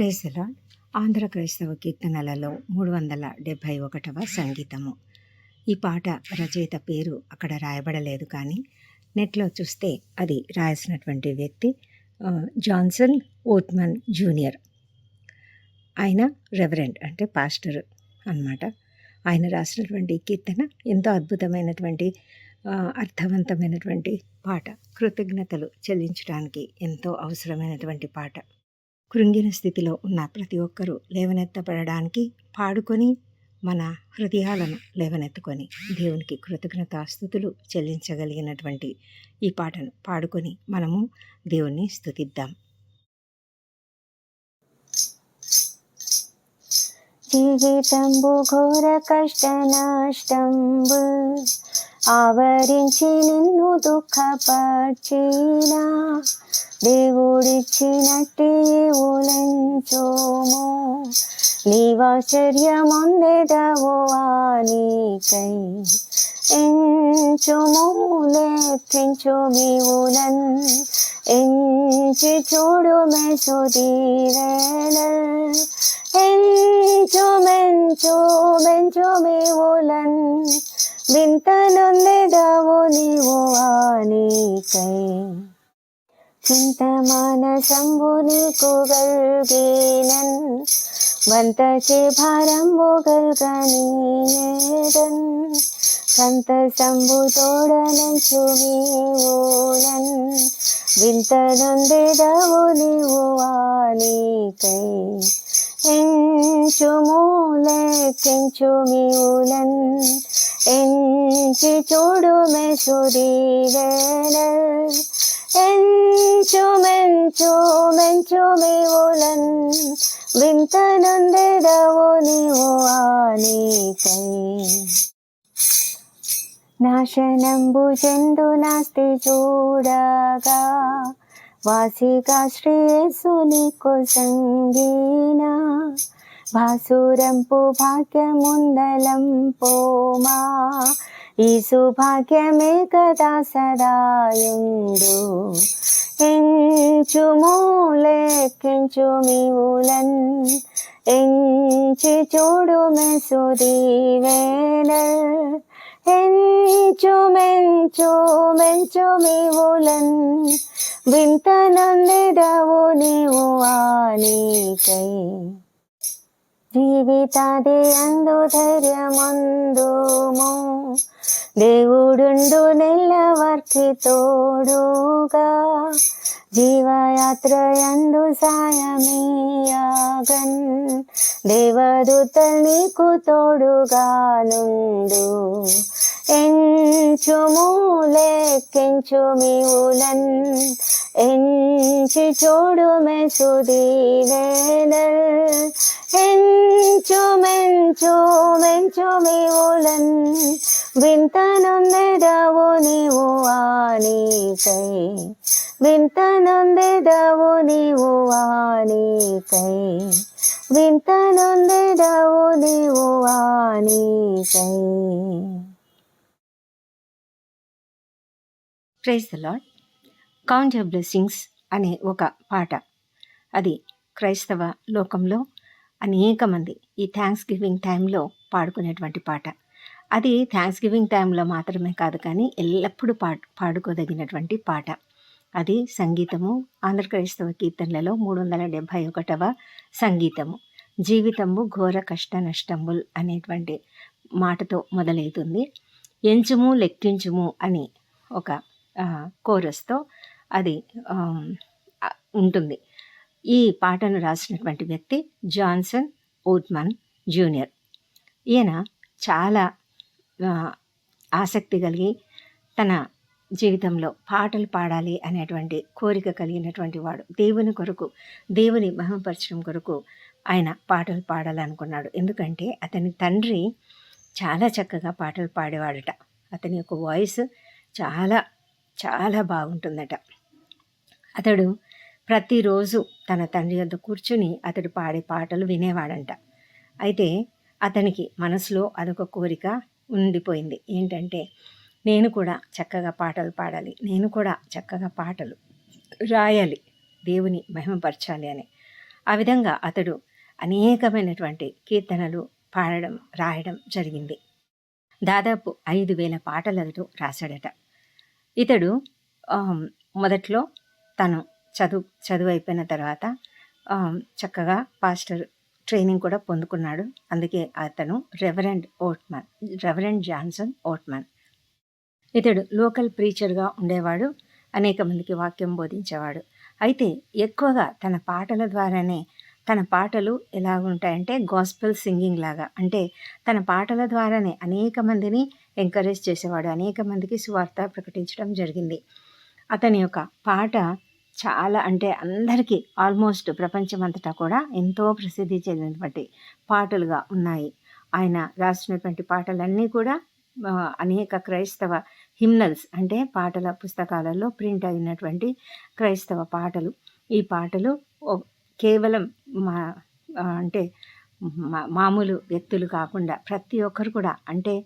ప్రేసల ఆంధ్ర క్రైస్తవ కీర్తనలలో మూడు వందల డెబ్భై ఒకటవ సంగీతము. ఈ పాట రచయిత పేరు అక్కడ రాయబడలేదు కానీ నెట్లో చూస్తే అది రాయాల్సినటువంటి వ్యక్తి జాన్సన్ ఓట్మన్ జూనియర్. ఆయన రెవరెండ్ అంటే పాస్టర్ అన్నమాట. ఆయన రాసినటువంటి కీర్తన ఎంతో అద్భుతమైనటువంటి అర్థవంతమైనటువంటి పాట. కృతజ్ఞతలు చెల్లించడానికి ఎంతో అవసరమైనటువంటి పాట. కృంగిన స్థితిలో ఉన్న ప్రతి ఒక్కరూ లేవనెత్తబడడానికి పాడుకొని మన హృదయాలను లేవనెత్తుకొని దేవునికి కృతజ్ఞతాస్థుతులు చెల్లించగలిగినటువంటి ఈ పాటను పాడుకొని మనము దేవుణ్ణి స్థుతిద్దాం జీవితంబు ఘోర కష్ట నష్టంబు ఆవరించి నిన్ను దుఃఖపర్చినా దేవుడిచ్చినట్టి ఊలంచోము నీవాశ్చర్యమొందెదవో ఆనికై ఎంచుము లెక్కించు మీవులన్ ఎంచి చూడు మెసుదీరేళల్ ఎంచు మెంచు మెంచు మీవులన్ వింతనొందెదవు నీవు ఆనికై చింత మానసంబు నీకు గల్గినన్ వంతచి భారంబు గల్గనీయదన్ సంతసంబు తోడనంచు నీవులన్ వింతనొందెదవు నీవు ఆనికై ఎంచుము లెక్కించు మీవులన్ ఎంచి చూడు మెసుదీవేళల్ ఎంచు మెంచు మెంచు మీవులన్ వింతనందెదవు నీవు ఆనికై నాశనంబు చెందు నాస్తి చూడగా వాసిగా శ్రేయస్సు నీకు సంగీనా. భాసురంపు భాగ్యముందలం పోమా ఈ సుభాగ్యమే కదా సదాయుండు ఎంచుము లెక్కించు మీవులన్ ఎంచి చూడు మెసుదీవేళల్ ఎంచు మెంచు మెంచు మీవులన్ వింతనందెదవు నీవు ఆనికై జీవితాది అందు ధైర్యమందుము దేవుడుండు నెల్లవర్కి తోడుగా. జీవయాత్ర ఎందు సాయమీయాగన్. దేవదూత నీకు తోడుగా నుండు ఎంచుము లెక్కించు మీవులన్ ఎంచి చూడు మెసుదీవేళల్ ఎంచు మెంచు మెంచు మీవులన్ వింతనొందెదవు నీవు ఆనికై. వింతనొందెదవు నీవు ఆనికై. వింతనొందెదవు నీవు ఆనికై. Praise the Lord count your blessings అనే ఒక పాట. అది క్రైస్తవ లోకంలో అనేక మంది ఈ థ్యాంక్స్ గివింగ్ టైంలో పాడుకునేటువంటి పాట. అది థ్యాంక్స్ గివింగ్ టైంలో మాత్రమే కాదు కానీ ఎల్లప్పుడూ పా పాడుకోదగినటువంటి పాట. అది సంగీతము ఆంధ్రక్రైస్తవ కీర్తనలలో మూడు వందల డెబ్భై ఒకటవ సంగీతము. జీవితము ఘోర కష్ట నష్టంబుల్ అనేటువంటి మాటతో మొదలవుతుంది. ఎంచుము లెక్కించుము అని ఒక కోరస్తో అది ఉంటుంది. ఈ పాటను రాసినటువంటి వ్యక్తి జాన్సన్ ఓట్మన్ జూనియర్. ఈయన చాలా ఆసక్తి కలిగి తన జీవితంలో పాటలు పాడాలి అనేటువంటి కోరిక కలిగినటువంటి వాడు. దేవుని కొరకు దేవుని మహిమపరచడం కొరకు ఆయన పాటలు పాడాలనుకున్నాడు. ఎందుకంటే అతని తండ్రి చాలా చక్కగా పాటలు పాడేవాడట. అతని యొక్క వాయిస్ చాలా చాలా బాగుంటుందట. అతడు ప్రతిరోజు తన తండ్రి వద్ద కూర్చుని అతడు పాడే పాటలు వినేవాడంట. అయితే అతనికి మనసులో అదొక కోరిక ఉండిపోయింది. ఏంటంటే నేను కూడా చక్కగా పాటలు పాడాలి. నేను కూడా చక్కగా పాటలు రాయాలి. దేవుని మహిమపరచాలి అని. ఆ విధంగా అతడు అనేకమైనటువంటి కీర్తనలు పాడడం రాయడం జరిగింది. దాదాపు ఐదు వేల పాటలతో రాశాడట. ఇతడు మొదట్లో తను చదువు చదువు అయిపోయిన తర్వాత చక్కగా పాస్టర్ ట్రైనింగ్ కూడా పొందుకున్నాడు. అందుకే అతను reverend Oatman reverend Johnson Oatman. ఇతడు లోకల్ ప్రీచర్గా ఉండేవాడు అనేక మందికి వాక్యం బోధించేవాడు. అయితే ఎక్కువగా తన పాటల ద్వారానే తన పాటలు ఎలా ఉంటాయంటే గాస్పెల్ సింగింగ్ లాగా. అంటే తన పాటల ద్వారానే అనేక మందిని ఎంకరేజ్ చేసేవాడు అనేక మందికి సువార్త ప్రకటించడం జరిగింది. అతని యొక్క పాట చాలా అంటే అందరికీ ఆల్మోస్ట్ ప్రపంచమంతటా కూడా ఎంతో ప్రసిద్ధి చెందినటువంటి పాటలుగా ఉన్నాయి. ఆయన రాసినటువంటి పాటలన్నీ కూడా అనేక క్రైస్తవ హిమ్నల్స్ అంటే పాటల పుస్తకాలలో ప్రింట్ అయినటువంటి క్రైస్తవ పాటలు. ఈ పాటలు కేవలం మా అంటే మా- మామూలు వ్యక్తులు కాకుండా ప్రతి ఒక్కరు కూడా అంటే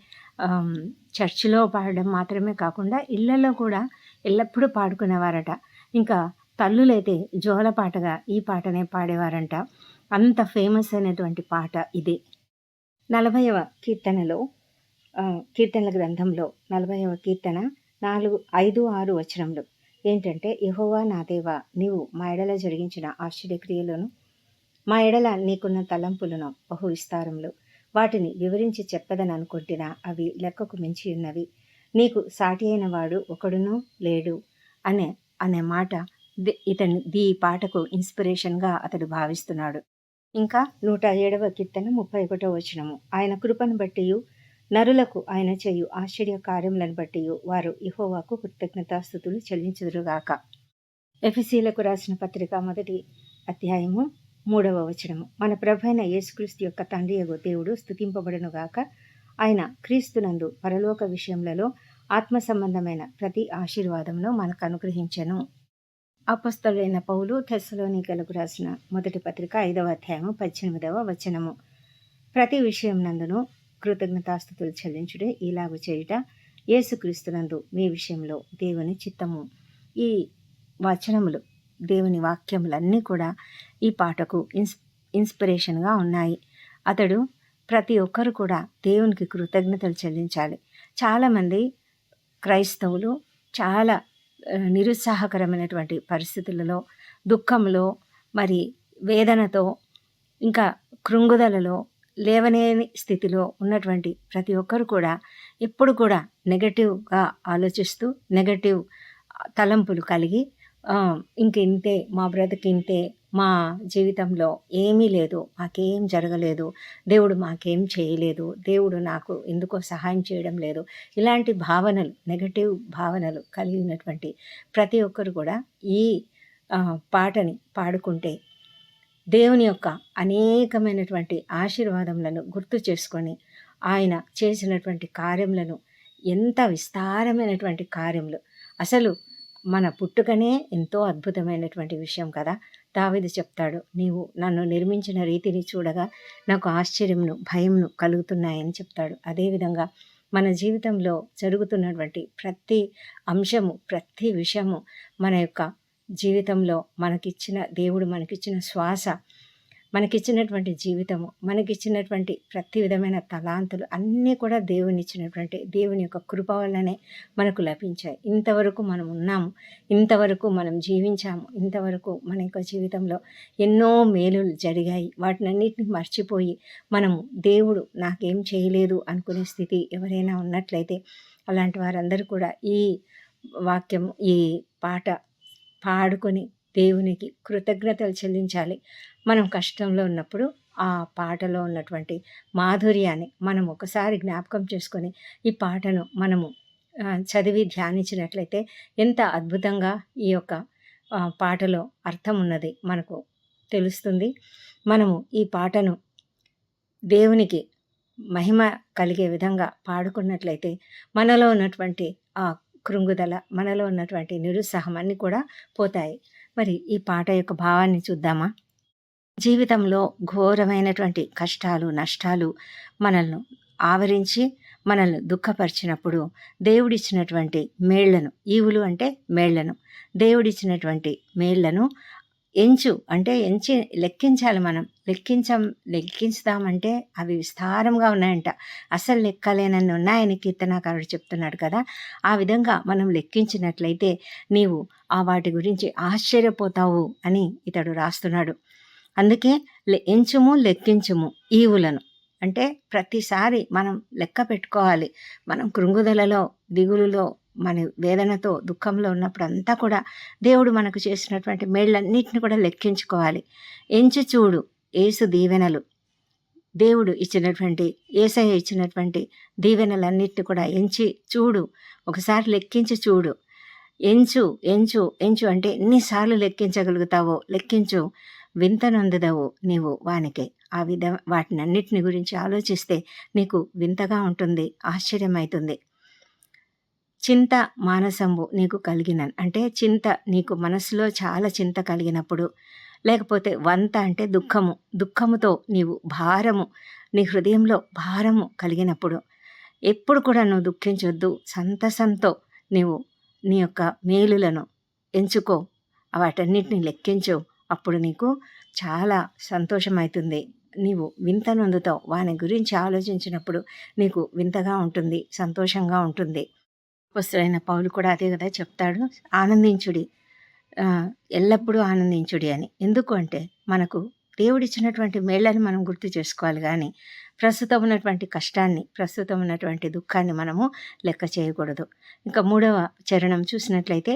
చర్చిలో పాడడం మాత్రమే కాకుండా ఇళ్ళలో కూడా ఎల్లప్పుడూ పాడుకునేవారట. ఇంకా తల్లులైతే జోల పాటగా ఈ పాటనే పాడేవారంట. అంత ఫేమస్ అయినటువంటి పాట ఇది. నలభైవ కీర్తనలో కీర్తనల గ్రంథంలో నలభైవ కీర్తన నాలుగు ఐదు ఆరు వచనంలో ఏంటంటే యహోవా నాదేవ నీవు మా ఎడల జరిగించిన ఆశ్చర్యక్రియలను మా ఎడల నీకున్న తలంపులను బహు విస్తారంలో. వాటిని వివరించి చెప్పదని అనుకుంటున్నా అవి లెక్కకు మించి ఉన్నవి. నీకు సాటి అయిన వాడు ఒకడునూ లేడు అనే అనే మాట ఇతని ఈ పాటకు ఇన్స్పిరేషన్గా అతడు భావిస్తున్నాడు. ఇంకా నూట ఏడవ కీర్తన ముప్పై ఒకటో వచనము. ఆయన కృపను బట్టి నరులకు ఆయన చేయు ఆశ్చర్య కార్యములను బట్టి వారు ఇహోవాకు కృతజ్ఞతాస్థుతులు చెల్లించుదురుగాక. ఎఫ్సీలకు రాసిన పత్రిక మొదటి అధ్యాయము మూడవ వచనము. మన ప్రభైన యేసుక్రీస్తు యొక్క తండ్రి యగు దేవుడు స్థుతింపబడునుగాక ఆయన క్రీస్తునందు పరలోక విషయములలో ఆత్మ సంబంధమైన ప్రతి ఆశీర్వాదమును మనకు అనుగ్రహించెను. అపస్తుడైన పౌలు తెస్సలోనికలకు రాసిన మొదటి పత్రిక ఐదవ అధ్యాయము పద్దెనిమిదవ వచనము. ప్రతి విషయం నందును కృతజ్ఞతాస్థుతులు చెల్లించుడే. ఇలాగు చేయుట యేసుక్రీస్తునందు మీ విషయంలో దేవుని చిత్తము. ఈ వచనములు దేవుని వాక్యములన్నీ కూడా ఈ పాటకు ఇన్స్ ఇన్స్పిరేషన్గా ఉన్నాయి. అతడు ప్రతి ఒక్కరు కూడా దేవునికి కృతజ్ఞతలు చెల్లించాలి. చాలామంది క్రైస్తవులు చాలా నిరుత్సాహకరమైనటువంటి పరిస్థితులలో దుఃఖంలో మరి వేదనతో ఇంకా కృంగుదలలో లేవనేని స్థితిలో ఉన్నటువంటి ప్రతి ఒక్కరు కూడా ఎప్పుడు కూడా నెగటివ్గా ఆలోచిస్తూ నెగటివ్ తలంపులు కలిగి ఆ, ఇంక ఇంతే మా బ్రతికి ఇంతే మా జీవితంలో ఏమీ లేదు మాకేం జరగలేదు దేవుడు మాకేం చేయలేదు దేవుడు నాకు ఎందుకో సహాయం చేయడం లేదు. ఇలాంటి భావనలు నెగటివ్ భావనలు కలిగినటువంటి ప్రతి ఒక్కరు కూడా ఈ పాటని పాడుకుంటే దేవుని యొక్క అనేకమైనటువంటి ఆశీర్వాదములను గుర్తు చేసుకొని ఆయన చేసినటువంటి కార్యములను ఎంత విస్తారమైనటువంటి కార్యములు. అసలు మన పుట్టుకనే ఎంతో అద్భుతమైనటువంటి విషయం కదా. దావిది చెప్తాడు నీవు నన్ను నిర్మించిన రీతిని చూడగా నాకు ఆశ్చర్యంను భయమును కలుగుతున్నాయని చెప్తాడు. అదేవిధంగా మన జీవితంలో జరుగుతున్నటువంటి ప్రతి అంశము ప్రతి విషయము మన యొక్క జీవితంలో మనకిచ్చిన దేవుడు మనకిచ్చిన శ్వాస మనకిచ్చినటువంటి జీవితము మనకిచ్చినటువంటి ప్రతి విధమైన తలాంతులు అన్నీ కూడా దేవుని ఇచ్చినటువంటి దేవుని యొక్క కృప వల్లనే మనకు లభించాయి. ఇంతవరకు మనం ఉన్నాము ఇంతవరకు మనం జీవించాము ఇంతవరకు మన యొక్క జీవితంలో ఎన్నో మేలులు జరిగాయి. వాటినన్నిటిని మర్చిపోయి మనము దేవుడు నాకేం చేయలేదు అనుకునే స్థితి ఎవరైనా ఉన్నట్లయితే అలాంటి వారందరూ కూడా ఈ వాక్యం ఈ పాట పాడుకొని దేవునికి కృతజ్ఞతలు చెల్లించాలి. మనం కష్టంలో ఉన్నప్పుడు ఆ పాటలో ఉన్నటువంటి మాధుర్యాన్ని మనం ఒకసారి జ్ఞాపకం చేసుకొని ఈ పాటను మనము చదివి ధ్యానించినట్లయితే ఎంత అద్భుతంగా ఈ యొక్క పాటలో అర్థం ఉన్నది మనకు తెలుస్తుంది. మనము ఈ పాటను దేవునికి మహిమ కలిగే విధంగా పాడుకున్నట్లయితే మనలో ఉన్నటువంటి ఆ కృంగుదల మనలో ఉన్నటువంటి నిరుత్సాహం అన్నీ కూడా పోతాయి. మరి ఈ పాట యొక్క భావాన్ని చూద్దామా? జీవితంలో ఘోరమైనటువంటి కష్టాలు నష్టాలు మనల్ని ఆవరించి మనల్ని దుఃఖపరిచినప్పుడు దేవుడిచ్చినటువంటి మేళ్ళను ఈవులు అంటే మేళ్ళను దేవుడిచ్చినటువంటి మేళ్ళను ఎంచు అంటే ఎంచి లెక్కించాలి మనం. లెక్కించం లెక్కించుదామంటే అవి విస్తారంగా ఉన్నాయంట. అసలు లెక్కలేనన్ని ఉన్నాయని కీర్తనాకారుడు చెప్తున్నాడు కదా. ఆ విధంగా మనం లెక్కించినట్లయితే నీవు ఆ వాటి గురించి ఆశ్చర్యపోతావు అని ఇతడు రాస్తున్నాడు. అందుకే లె- ఎంచుము లెక్కించుము ఈవులను. అంటే ప్రతిసారి మనం లెక్క పెట్టుకోవాలి. మనం కృంగుదలలో దిగులులో మన వేదనతో దుఃఖంలో ఉన్నప్పుడు అంతా కూడా దేవుడు మనకు చేసినటువంటి మేళ్ళన్నిటిని కూడా లెక్కించుకోవాలి. ఎంచి చూడు ఏసు దీవెనలు. దేవుడు ఇచ్చినటువంటి ఏసయ్య ఇచ్చినటువంటి దీవెనలన్నిటిని కూడా ఎంచి చూడు. ఒకసారి లెక్కించి చూడు. ఎంచు ఎంచు ఎంచు అంటే ఎన్నిసార్లు లెక్కించగలుగుతావో లెక్కించు. వింతనొందదవు నీవు వానికి. ఆ విధ వాటినన్నిటిని గురించి ఆలోచిస్తే నీకు వింతగా ఉంటుంది ఆశ్చర్యమవుతుంది చింత మానసంబు నీకు కలిగిన అంటే చింత నీకు మనసులో చాలా చింత కలిగినప్పుడు లేకపోతే వంత అంటే దుఃఖము. దుఃఖముతో నీవు భారము నీ హృదయంలో భారము కలిగినప్పుడు ఎప్పుడు కూడా నువ్వు దుఃఖించొద్దు. సంతసంతో నీవు నీ యొక్క మేలులను ఎంచుకో. వాటన్నిటిని లెక్కించు. అప్పుడు నీకు చాలా సంతోషమవుతుంది నీవు వింత నొందుతావు. వాని గురించి ఆలోచించినప్పుడు నీకు వింతగా ఉంటుంది సంతోషంగా ఉంటుంది. వస్తుడైన పౌలు కూడా అదే కదా చెప్తాడు. ఆనందించుడి. ఎల్లప్పుడూ ఆనందించుడి అని. ఎందుకు అంటే మనకు దేవుడిచ్చినటువంటి మేళ్ళని మనం గుర్తు చేసుకోవాలి కానీ ప్రస్తుతం ఉన్నటువంటి కష్టాన్ని ప్రస్తుతం ఉన్నటువంటి దుఃఖాన్ని మనము లెక్క చేయకూడదు. ఇంకా మూడవ చరణం చూసినట్లయితే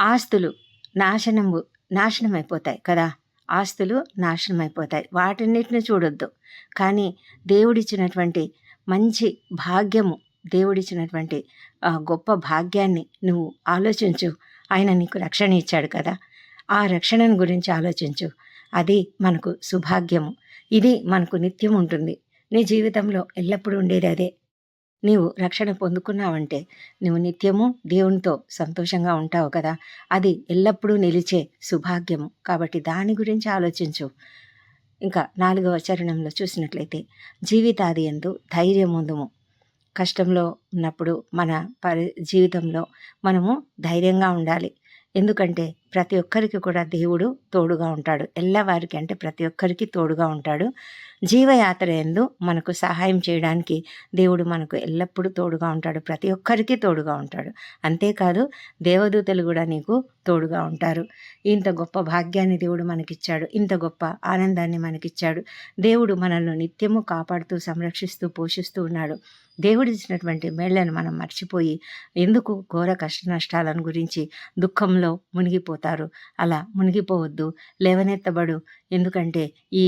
ఆస్తులు నాశనము నాశనం అయిపోతాయి కదా. ఆస్తులు నాశనం అయిపోతాయి వాటన్నిటిని చూడొద్దు. కానీ దేవుడిచ్చినటువంటి మంచి భాగ్యము దేవుడిచ్చినటువంటి గొప్ప భాగ్యాన్ని నువ్వు ఆలోచించు. ఆయన నీకు రక్షణ ఇచ్చాడు కదా. ఆ రక్షణను గురించి ఆలోచించు. అది మనకు సుభాగ్యము. ఇది మనకు నిత్యం ఉంటుంది. నీ జీవితంలో ఎల్లప్పుడూ ఉండేది అదే. నీవు రక్షణ పొందుకున్నావంటే నువ్వు నిత్యము దేవునితో సంతోషంగా ఉంటావు కదా. అది ఎల్లప్పుడూ నిలిచే సుభాగ్యము. కాబట్టి దాని గురించి ఆలోచించు. ఇంకా నాలుగవ చరణంలో చూసినట్లయితే జీవితాది ఎందు ధైర్యముందుము. కష్టంలో ఉన్నప్పుడు మన పరి జీవితంలో మనము ధైర్యంగా ఉండాలి. ఎందుకంటే ప్రతి ఒక్కరికి కూడా దేవుడు తోడుగా ఉంటాడు. ఎల్లవారికి అంటే ప్రతి ఒక్కరికి తోడుగా ఉంటాడు. జీవయాత్ర ఎందు మనకు సహాయం చేయడానికి దేవుడు మనకు ఎల్లప్పుడూ తోడుగా ఉంటాడు. ప్రతి ఒక్కరికి తోడుగా ఉంటాడు. అంతేకాదు దేవదూతలు కూడా నీకు తోడుగా ఉంటారు. ఇంత గొప్ప భాగ్యాన్ని దేవుడు మనకిచ్చాడు. ఇంత గొప్ప ఆనందాన్ని మనకిచ్చాడు. దేవుడు మనల్ని నిత్యము కాపాడుతూ సంరక్షిస్తూ పోషిస్తూ ఉన్నాడు. దేవుడు ఇచ్చినటువంటి మేళ్ళను మనం మర్చిపోయి ఎందుకు ఘోర కష్ట నష్టాలను గురించి దుఃఖంలో మునిగిపోతారు అలా మునిగిపోవద్దు లేవనెత్తబడు. ఎందుకంటే ఈ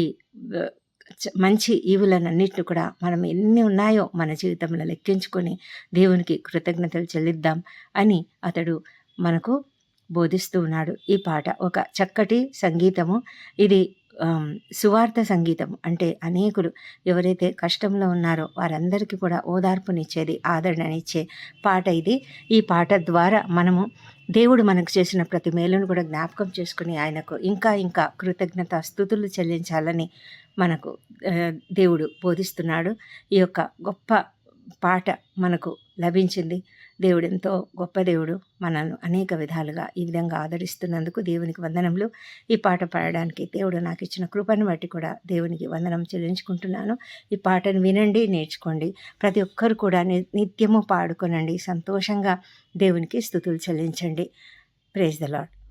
మంచి ఈవులనన్నిటిని కూడా మనం ఎన్ని ఉన్నాయో మన జీవితంలో లెక్కించుకొని దేవునికి కృతజ్ఞతలు చెల్లిద్దాం అని అతడు మనకు బోధిస్తూ ఉన్నాడు. ఈ పాట ఒక చక్కటి సంగీతము. ఇది సువార్త సంగీతం అంటే అనేకులు ఎవరైతే కష్టంలో ఉన్నారో వారందరికీ కూడా ఓదార్పునిచ్చేది ఆదరణనిచ్చే పాట ఇది. ఈ పాట ద్వారా మనము దేవుడు మనకు చేసిన ప్రతి మేలును కూడా జ్ఞాపకం చేసుకుని ఆయనకు ఇంకా ఇంకా కృతజ్ఞత స్థుతులు చెల్లించాలని మనకు దేవుడు బోధిస్తున్నాడు. ఈ యొక్క గొప్ప పాట మనకు లభించింది. దేవుడు ఎంతో గొప్ప దేవుడు మనల్ని అనేక విధాలుగా ఈ విధంగా ఆదరిస్తున్నందుకు దేవునికి వందనములు. ఈ పాట పాడడానికి దేవుడు నాకు ఇచ్చిన కృపను బట్టి కూడా దేవునికి వందనం చెల్లించుకుంటున్నాను. ఈ పాటను వినండి నేర్చుకోండి. ప్రతి ఒక్కరు కూడా ని- నిత్యము పాడుకొనండి. సంతోషంగా దేవునికి స్థుతులు చెల్లించండి. Praise the lord